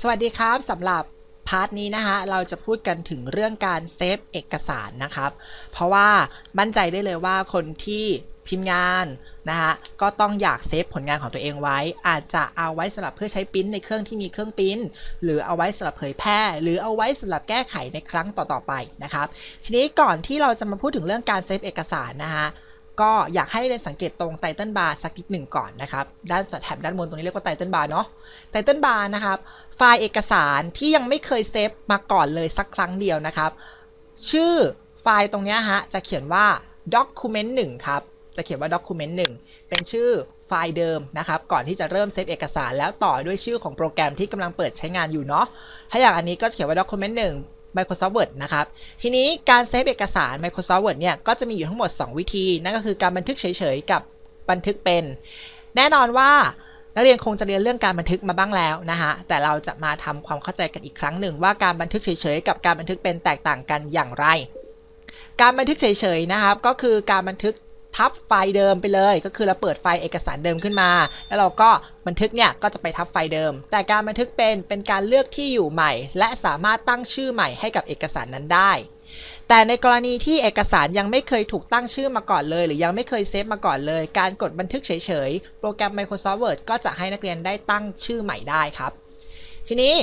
สวัสดีครับสำหรับพาร์ทนี้นะคะเราจะพูดกันถึงเรื่องการเซฟเอกสารนะครับ เพราะว่ามั่นใจได้เลยว่าคนที่พิมพ์งานนะคะก็ต้องอยากเซฟผลงานของตัวเองไว้ อาจจะเอาไว้สำหรับเพื่อใช้ปิ้นในเครื่องที่มีเครื่องปิ้น หรือเอาไว้สำหรับเผยแพร่ หรือเอาไว้สำหรับแก้ไขในครั้งต่อๆไปนะครับ ทีนี้ก่อนที่เราจะมาพูดถึงเรื่องการเซฟเอกสารนะคะ ก็อยากให้ได้สังเกตตรงไตเติลบาร์สักนิดหนึ่งก่อนนะครับด้านแถบด้านบนตรงนี้เรียกว่าไตเติลบาร์เนาะไตเติลบาร์นะครับไฟล์เอกสารที่ยังไม่เคยเซฟมาก่อนเลยสักครั้งเดียวนะครับ ชื่อไฟล์ตรงนี้ฮะจะเขียนว่า document 1ครับจะเขียนว่า document 1 เป็นชื่อไฟล์เดิมนะครับ ก่อนที่จะเริ่มเซฟเอกสารแล้วต่อด้วยชื่อของโปรแกรมที่กำลังเปิดใช้งานอยู่เนาะถ้าอย่างอันนี้ก็จะเขียนว่า document 1 Microsoft Word นะครับ ทีนี้การเซฟเอกสาร Microsoft Word เนี่ย ก็จะมีอยู่ทั้งหมด 2 วิธี นั่นก็คือการบันทึกเฉยๆ กับบันทึกเป็น แน่นอนว่านักเรียนคงจะเรียนเรื่องการบันทึกมาบ้างแล้วนะฮะแต่เราจะมาทำความเข้าใจกันอีกครั้งหนึ่ง ว่าการบันทึกเฉยๆ กับการบันทึกเป็นแตกต่างกันอย่างไร การบันทึกเฉยๆ นะครับ ก็คือการบันทึก ทับไฟล์เดิมไปเลย ก็คือเราเปิดไฟล์เอกสารเดิมขึ้นมา แล้วเราก็บันทึกเนี่ยก็จะไปทับไฟล์เดิม แต่การบันทึกเป็นเป็นการเลือกที่อยู่ใหม่ และสามารถตั้งชื่อใหม่ให้กับเอกสารนั้นได้แต่ในกรณีที่เอกสารยังไม่เคยถูกตั้งชื่อมาก่อนเลย หรือยังไม่เคยเซฟมาก่อนเลย การกดบันทึกเฉยๆ โปรแกรม Microsoft Word ก็จะให้นักเรียนได้ตั้งชื่อใหม่ได้ครับ ทีนี้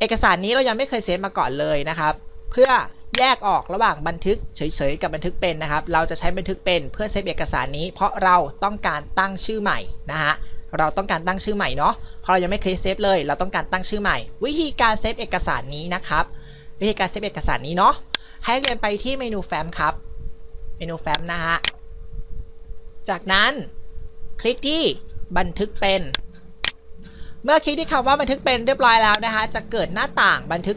เอกสารนี้เรายังไม่เคยเซฟมาก่อนเลยนะครับ เพื่อ แยกออกระหว่างบันทึกเฉยๆกับบันทึกเป็นนะครับ เราจะใช้บันทึกเป็นเพื่อเซฟเอกสารนี้ เพราะเราต้องการตั้งชื่อใหม่นะฮะเราต้องการตั้งชื่อใหม่เนาะเพราะเรายังไม่เคยเซฟเลย เราต้องการตั้งชื่อใหม่ วิธีการเซฟเอกสารนี้นะครับ วิธีการเซฟเอกสารนี้เนาะให้เรียนไปที่เมนูแฟ้มครับ เมนูแฟ้มนะฮะจากนั้นคลิกที่บันทึกเป็น เมื่อคลิกที่คำว่าบันทึกเป็นเรียบร้อยแล้วนะคะจะเกิดหน้าต่างบันทึก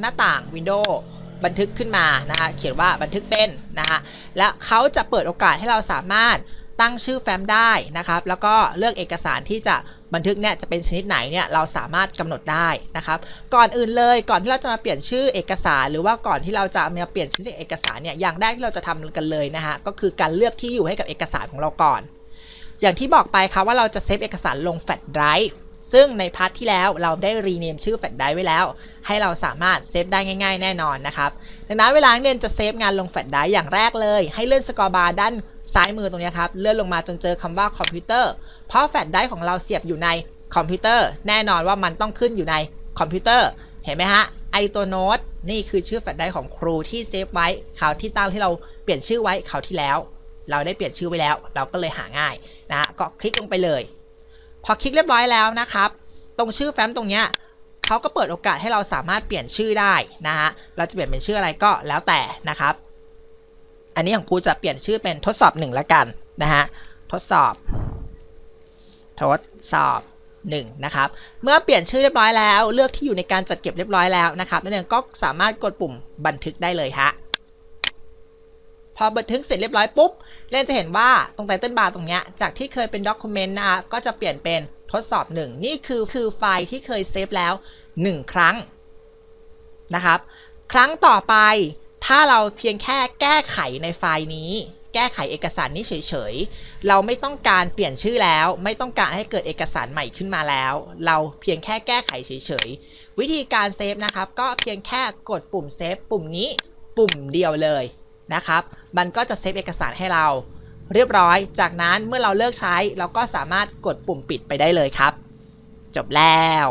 หน้าต่างวินโดว์ บันทึกขึ้นมานะคะเขียนว่าบันทึกเป็นนะคะและเขาจะเปิดโอกาสให้เราสามารถตั้งชื่อแฟ้มได้นะครับ แล้วก็เลือกเอกสารที่จะบันทึกเนี่ยจะเป็นชนิดไหนเนี่ยเราสามารถกำหนดได้นะครับ ก่อนอื่นเลยก่อนที่เราจะมาเปลี่ยนชื่อเอกสาร หรือว่าก่อนที่เราจะมาเปลี่ยนชนิดเอกสารเนี่ยอย่างแรกที่เราจะทำกันเลยนะฮะก็คือการเลือกที่อยู่ให้กับเอกสารของเราก่อน อย่างที่บอกไปครับว่าเราจะเซฟเอกสารลงแฟลชไดรฟ์ ซึ่งในพาร์ทที่แล้วเราได้รีเนมชื่อแฟลชไดร์ไว้แล้ว ให้เราสามารถเซฟได้ง่ายๆ แน่นอนนะครับ ดังนั้นเวลาเรียนจะเซฟงานลงแฟลชไดร์อย่างแรกเลย ให้เลื่อนสกอร์บาร์ด้านซ้ายมือตรงนี้ครับ เลื่อนลงมาจนเจอคำว่าคอมพิวเตอร์ เพราะแฟลชไดร์ของเราเสียบอยู่ในคอมพิวเตอร์ แน่นอนว่ามันต้องขึ้นอยู่ในคอมพิวเตอร์ เห็นไหมฮะ ไอตัวโน้ตนี่คือชื่อแฟลชไดร์ของครูที่เซฟไว้คราวที่ตั้งที่เราเปลี่ยนชื่อไว้คราวที่แล้ว เราได้เปลี่ยนชื่อไว้แล้ว เราก็เลยหาง่ายนะก็คลิกลงไปเลย พอคลิกเรียบร้อยแล้วนะครับ ตรงชื่อแฟ้มตรงเนี้ยเขาก็เปิดโอกาสให้เราสามารถเปลี่ยนชื่อได้นะฮะ เราจะเปลี่ยนเป็นชื่ออะไรก็แล้วแต่นะครับ อันนี้ของครูจะเปลี่ยนชื่อเป็นทดสอบหนึ่งละกันนะฮะ ทดสอบ ทดสอบหนึ่งนะครับ เมื่อเปลี่ยนชื่อเรียบร้อยแล้ว เลือกที่อยู่ในการจัดเก็บเรียบร้อยแล้วนะครับนักเรียนก็สามารถกดปุ่มบันทึกได้เลยฮะ พอบันทึกเสร็จเรียบร้อยปุ๊บเรียนจะเห็นว่าตรงไตเติลบาร์ตรงเนี้ย จากที่เคยเป็นด็อกิเมนต์นะคะก็จะเปลี่ยนเป็นทดสอบหนึ่งนี่คือคือไฟล์ที่เคยเซฟแล้ว 1 ครั้งนะครับ ครั้งต่อไปถ้าเราเพียงแค่แก้ไขในไฟล์นี้ แก้ไขเอกสารนี้เฉยๆ เราไม่ต้องการเปลี่ยนชื่อแล้ว ไม่ต้องการให้เกิดเอกสารใหม่ขึ้นมาแล้ว เราเพียงแค่แก้ไขเฉยๆ วิธีการเซฟนะครับ ก็เพียงแค่กดปุ่มเซฟปุ่มนี้ปุ่มเดียวเลย นะครับ มันก็จะเซฟเอกสารให้เรา เรียบร้อย จากนั้นเมื่อเราเลิกใช้เราก็สามารถกดปุ่มปิดไปได้เลยครับ จบแล้ว